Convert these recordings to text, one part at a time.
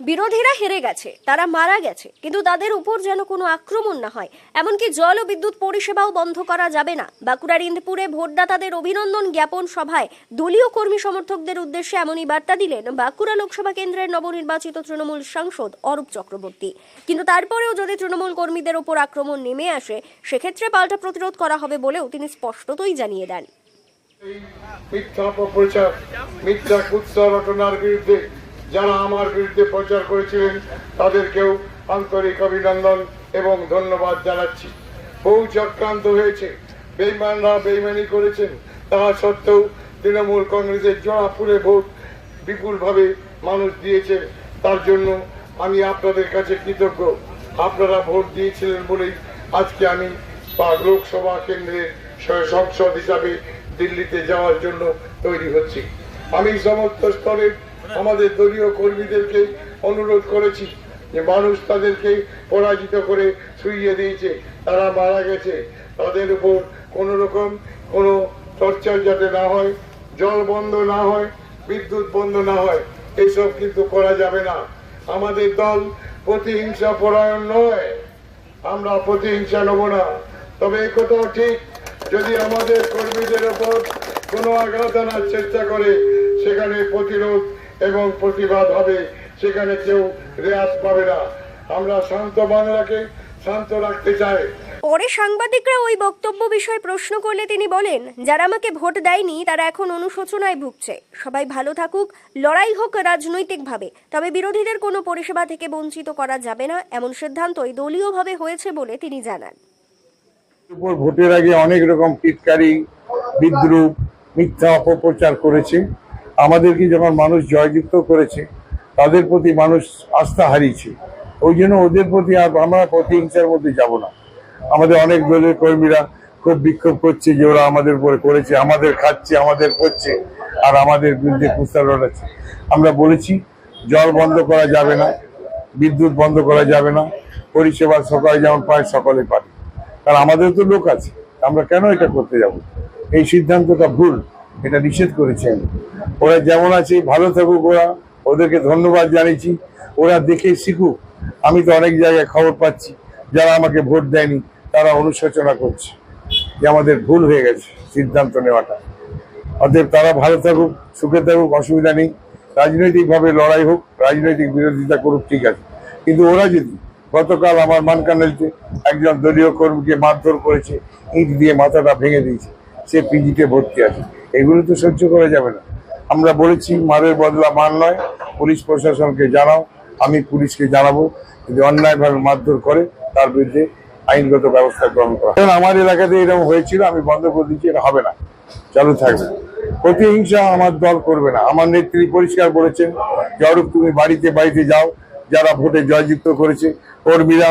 বিরোধীরা হেরে গেছে, তারা মারা গেছে, কিন্তু তাদের উপর যেন কোনো আক্রমণ না হয়। এমনকি জল ও বিদ্যুৎ পরিষেবাও বন্ধ করা যাবে না। বাঁকুড়ার ইন্দপুরে ভোটদাতাদের অভিনন্দন জ্ঞাপন সভায় দলীয় কর্মী সমর্থকদের উদ্দেশ্যে এমনই বার্তা দিলেন বাঁকুড়া লোকসভা কেন্দ্রের নবনির্বাচিত তৃণমূল সাংসদ অরূপ চক্রবর্তী। কিন্তু তারপরেও যদি তৃণমূল কর্মীদের ওপর আক্রমণ নেমে আসে, সেক্ষেত্রে পাল্টা প্রতিরোধ করা হবে বলেও তিনি স্পষ্টতই জানিয়ে দেন। মিথ্যা অপপ্রচার, মিথ্যা কুৎসা রটনার বিরুদ্ধে যারা আমার বিরুদ্ধে প্রচার করেছিলেন, তাদেরকেও আন্তরিক অভিনন্দন এবং ধন্যবাদ জানাচ্ছি। বহু চক্রান্ত হয়েছে। বেইমানরা বেইমানি করেছেন। তা সত্ত্বেও তৃণমূল কংগ্রেসের জোড়াপুরে ভোট বিপুলভাবে মানুষ দিয়েছেন তার জন্য আমি আপনাদের কাছে কৃতজ্ঞ। আপনারা ভোট দিয়েছিলেন বলেই আজকে আমি লোকসভা কেন্দ্রের সংসদ হিসাবে দিল্লিতে যাওয়ার জন্য তৈরি হচ্ছি। আমি সমস্ত স্তরের আমাদের দলীয় কর্মীদেরকে অনুরোধ করেছি যে মানুষ তাদেরকে পরাজিত করে শুইয়ে দিয়েছে। তারা মারা গেছে। তাদের উপর কোনো রকম কোনো টর্চার যাতে না হয়, জল বন্ধ না হয়, বিদ্যুৎ বন্ধ না হয়, এসব কিন্তু করা যাবে না। আমাদের দল প্রতিহিংসা পরায়ণ নয়। আমরা প্রতিহিংসা নেব না। তবে এই কথাও ঠিক। যদি আমাদের কর্মীদের ওপর কোনো আঘাত আনার চেষ্টা করে, সেখানে প্রতিরোধ এবং প্রতিবাদ হবে সেখানে কেউ রেয়াজ পাবে না। আমরা শান্ত বাংলাকে শান্ত রাখতে চাই। পরে সাংবাদিকরা ওই বক্তব্য বিষয়ে প্রশ্ন করলে তিনি বলেন যারা আমাকে ভোট দেয়নি তারা এখন অনুশোচনায় ভুগছে। সবাই ভালো থাকুক লড়াই হোক রাজনৈতিকভাবে তবে বিরোধীদের কোনো পরিষেবা থেকে বঞ্চিত করা যাবে না। এমন সিদ্ধান্তই দলীয়ভাবে হয়েছে বলে তিনি জানান। উপর ভোটের আগে অনেক রকম টিটকারি বিদ্রুপ মিথ্যা অপপ্রচার করেছে। আমাদেরকে যখন মানুষ জয়যুক্ত করেছে, তাদের প্রতি মানুষ আস্থা হারিয়েছে, ওই জন্য ওদের প্রতি আর আমরা প্রতিহিংসার মধ্যে যাব না। আমাদের অনেক দলের কর্মীরা খুব বিক্ষোভ করছে যে ওরা আমাদের উপরে করেছে, আমাদের খাচ্ছে, আমাদের করছে, আর আমাদের বিরুদ্ধে কুস্তা লড়াচ্ছে। আমরা বলেছি, জল বন্ধ করা যাবে না, বিদ্যুৎ বন্ধ করা যাবে না, পরিষেবা সকালে যেমন পায়, সকলে পাবে কারণ আমাদের তো লোক আছে, আমরা কেন এটা করতে যাব? এই সিদ্ধান্তটা ভুল। এটা নিষেধ করেছেন। ওরা যেমন আছে, ভালো থাকুক ওরা। ওদেরকে ধন্যবাদ জানিয়েছি। ওরা দেখে শিখুক। আমি তো অনেক জায়গায় খবর পাচ্ছি, যারা আমাকে ভোট দেয়নি, তারা অনুশোচনা করছে যে আমাদের ভুল হয়ে গেছে সিদ্ধান্ত নেওয়াটা। অতএব তারা ভালো থাকুক, সুখে থাকুক, অসুবিধা নেই। রাজনৈতিকভাবে লড়াই হোক, রাজনৈতিক বিরোধিতা করুক, ঠিক আছে। কিন্তু ওরা যদি, গতকাল আমার মানকানেলতে একজন দলীয় কর্মীকে মারধর করেছে, ইট দিয়ে মাথাটা ভেঙে দিয়েছে, সে পিজিতে ভর্তি আছে। এগুলো তো সহ্য করা যাবে না। আমরা বলেছি মারের বদলা মান নয়। পুলিশ প্রশাসনকে জানাও, আমি পুলিশকে জানাব যদি অন্যায়ভাবে মারধর করে, তার বিরুদ্ধে আইনগত ব্যবস্থা গ্রহণ করা। কারণ আমার এলাকাতে এরকম হয়েছিল, আমি বন্ধ করে দিচ্ছি এটা হবে না। চালু থাকবে। প্রতিহিংসা আমার দল করবে না। আমার নেত্রী পরিষ্কার বলেছেন, যে তুমি বাড়িতে বাড়িতে যাও, যারা ভোটে জয়যুক্ত করেছে, কর্মীরা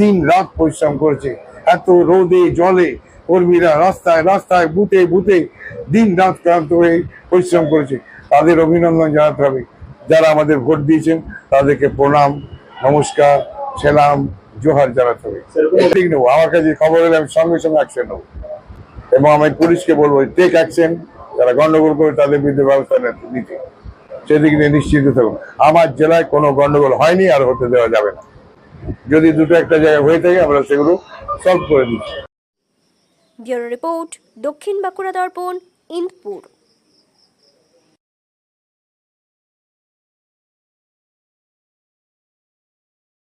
দিন রাত পরিশ্রম করেছে। এত রোদে, জলে কর্মীরা রাস্তায় রাস্তায়, বুথে বুথে দিন রাত ক্লান্ত হয়ে পরিশ্রম করেছে। তাদের অভিনন্দন জানাতে হবে। যারা আমাদের ভোট দিয়েছেন, তাদেরকে প্রণাম, নমস্কার, সেলাম, জোহার জানাতে হবে। ঠিক নেব। আমার কাছে খবর এলে আমি সঙ্গে সঙ্গে অ্যাকশন নেব। এবং আমি পুলিশকে বলব টেক অ্যাকশন যারা গন্ডগোল করে, তাদের বিরুদ্ধে ব্যবস্থা নিতে- সেদিক নিয়ে নিশ্চিত থাকুন। আমার জেলায় কোনো গন্ডগোল হয়নি, আর হতে দেওয়া যাবে না। যদি দুটো একটা জায়গায় হয়ে থাকে, আমরা সেগুলো সলভ করে দিচ্ছি। ব্যুরো রিপোর্ট দক্ষিণ বাঁকুড়া দর্পণ ইন্দপুর।